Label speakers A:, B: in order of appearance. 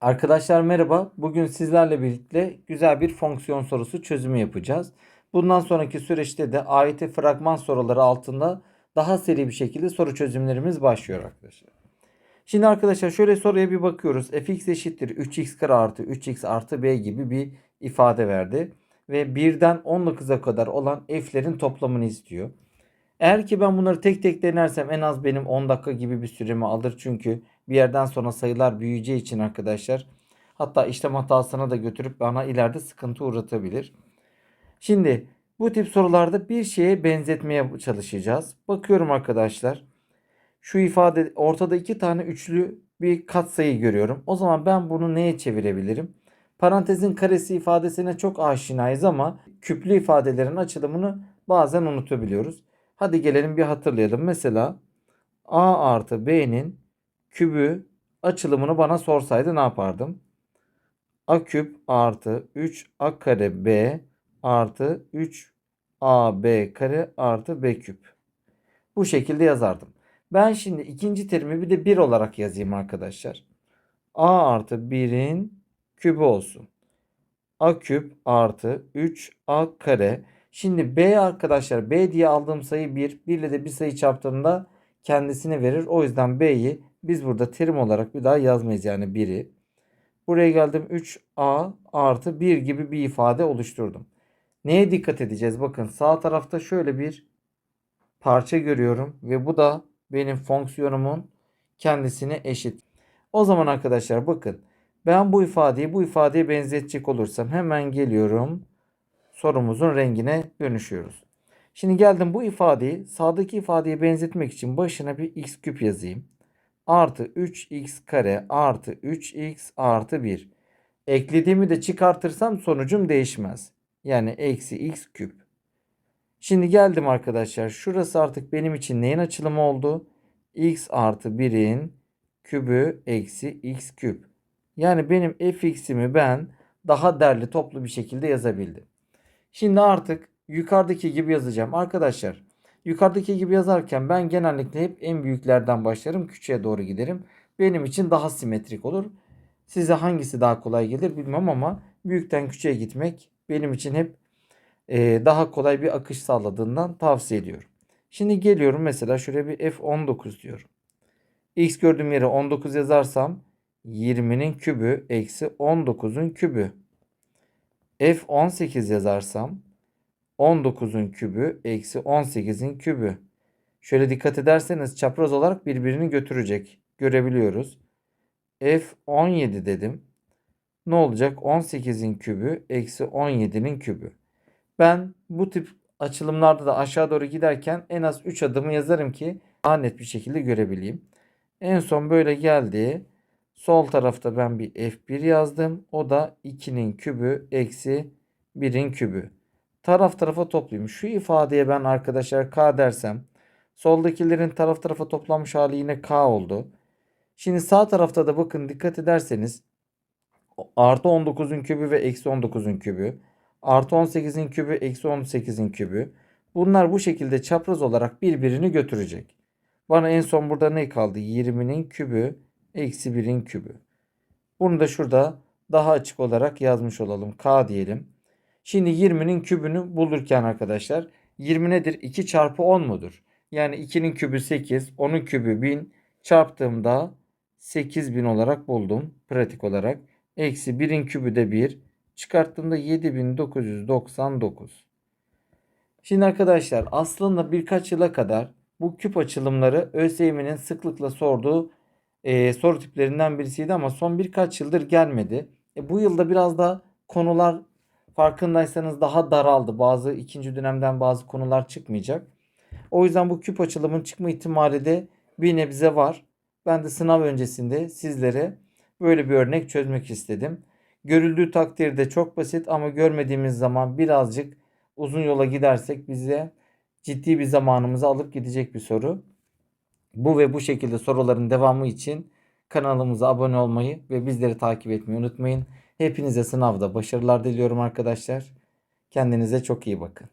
A: Arkadaşlar merhaba. Bugün sizlerle birlikte güzel bir fonksiyon sorusu çözümü yapacağız. Bundan sonraki süreçte de AYT fragman soruları altında daha seri bir şekilde soru çözümlerimiz başlıyor arkadaşlar. Şimdi arkadaşlar şöyle soruya bir bakıyoruz. fx eşittir 3x kare artı 3x artı b gibi bir ifade verdi. Ve 1'den 19'a kadar olan f'lerin toplamını istiyor. Eğer ki ben bunları tek tek denersem en az benim 10 dakika gibi bir süremi alır. Çünkü bir yerden sonra sayılar büyüyeceği için arkadaşlar. Hatta işlem hatasına da götürüp bana ileride sıkıntı uğratabilir. Şimdi bu tip sorularda bir şeye benzetmeye çalışacağız. Bakıyorum arkadaşlar. Şu ifade ortada iki tane üçlü bir katsayı görüyorum. O zaman ben bunu neye çevirebilirim? Parantezin karesi ifadesine çok aşinayız ama küplü ifadelerin açılımını bazen unutabiliyoruz. Hadi gelelim bir hatırlayalım. Mesela a artı b'nin kübü açılımını bana sorsaydı ne yapardım? a küp artı 3a kare b artı 3ab kare artı b küp. Bu şekilde yazardım. Ben şimdi ikinci terimi bir de 1 olarak yazayım arkadaşlar. a artı 1'in kübü olsun. a küp artı 3a kare. Şimdi b arkadaşlar b diye aldığım sayı 1. 1 ile de bir sayı çarptığımda kendisini verir. O yüzden b'yi biz burada terim olarak bir daha yazmayız yani 1'i. Buraya geldim 3a artı 1 gibi bir ifade oluşturdum. Neye dikkat edeceğiz? Bakın sağ tarafta şöyle bir parça görüyorum ve bu da benim fonksiyonumun kendisine eşit. O zaman arkadaşlar bakın ben bu ifadeyi bu ifadeye benzetecek olursam hemen geliyorum. Sorumuzun rengine dönüşüyoruz. Şimdi geldim bu ifadeyi sağdaki ifadeye benzetmek için başına bir x küp yazayım. Artı 3x kare artı 3x artı 1. Eklediğimi de çıkartırsam sonucum değişmez. Yani eksi x küp. Şimdi geldim arkadaşlar. Şurası artık benim için neyin açılımı oldu? x artı 1'in kübü eksi x küp. Yani benim fx'imi ben daha derli toplu bir şekilde yazabildim. Şimdi artık yukarıdaki gibi yazacağım. Arkadaşlar yukarıdaki gibi yazarken ben genellikle hep en büyüklerden başlarım. Küçüğe doğru giderim. Benim için daha simetrik olur. Size hangisi daha kolay gelir bilmem ama büyükten küçüğe gitmek benim için hep e, daha kolay bir akış sağladığından tavsiye ediyorum. Şimdi geliyorum mesela şuraya bir f19 diyorum. x gördüğüm yere 19 yazarsam 20'nin kübü eksi 19'un kübü. f18 yazarsam 19'un kübü eksi 18'in kübü. Şöyle dikkat ederseniz çapraz olarak birbirini götürecek. Görebiliyoruz. F17 dedim. Ne olacak? 18'in kübü eksi 17'nin kübü. Ben bu tip açılımlarda da aşağı doğru giderken en az 3 adımı yazarım ki daha net bir şekilde görebileyim. En son böyle geldi. Sol tarafta ben bir F1 yazdım. O da 2'nin kübü eksi 1'in kübü. Taraf tarafa toplayayım. Şu ifadeye ben arkadaşlar K dersem soldakilerin taraf tarafa toplanmış hali yine K oldu. Şimdi sağ tarafta da bakın dikkat ederseniz artı 19'un kübü ve eksi 19'un kübü. Artı 18'in kübü eksi 18'in kübü. Bunlar bu şekilde çapraz olarak birbirini götürecek. Bana en son burada ne kaldı? 20'nin kübü eksi 1'in kübü. Bunu da şurada daha açık olarak yazmış olalım. K diyelim. Şimdi 20'nin kübünü bulurken arkadaşlar 20 nedir? 2 çarpı 10 mudur? Yani 2'nin kübü 8, 10'un kübü 1000 çarptığımda 8000 olarak buldum pratik olarak. Eksi 1'in kübü de 1 çıkarttığımda 7999. Şimdi arkadaşlar aslında birkaç yıla kadar bu küp açılımları ÖSYM'nin sıklıkla sorduğu e, soru tiplerinden birisiydi ama son birkaç yıldır gelmedi. E, bu yılda biraz da konular farkındaysanız daha daraldı. Bazı ikinci dönemden bazı konular çıkmayacak. O yüzden bu küp açılımın çıkma ihtimali de bir nebze var. Ben de sınav öncesinde sizlere böyle bir örnek çözmek istedim. Görüldüğü takdirde çok basit ama görmediğimiz zaman birazcık uzun yola gidersek bize ciddi bir zamanımızı alıp gidecek bir soru. Bu ve bu şekilde soruların devamı için kanalımıza abone olmayı ve bizleri takip etmeyi unutmayın. Hepinize sınavda başarılar diliyorum arkadaşlar. Kendinize çok iyi bakın.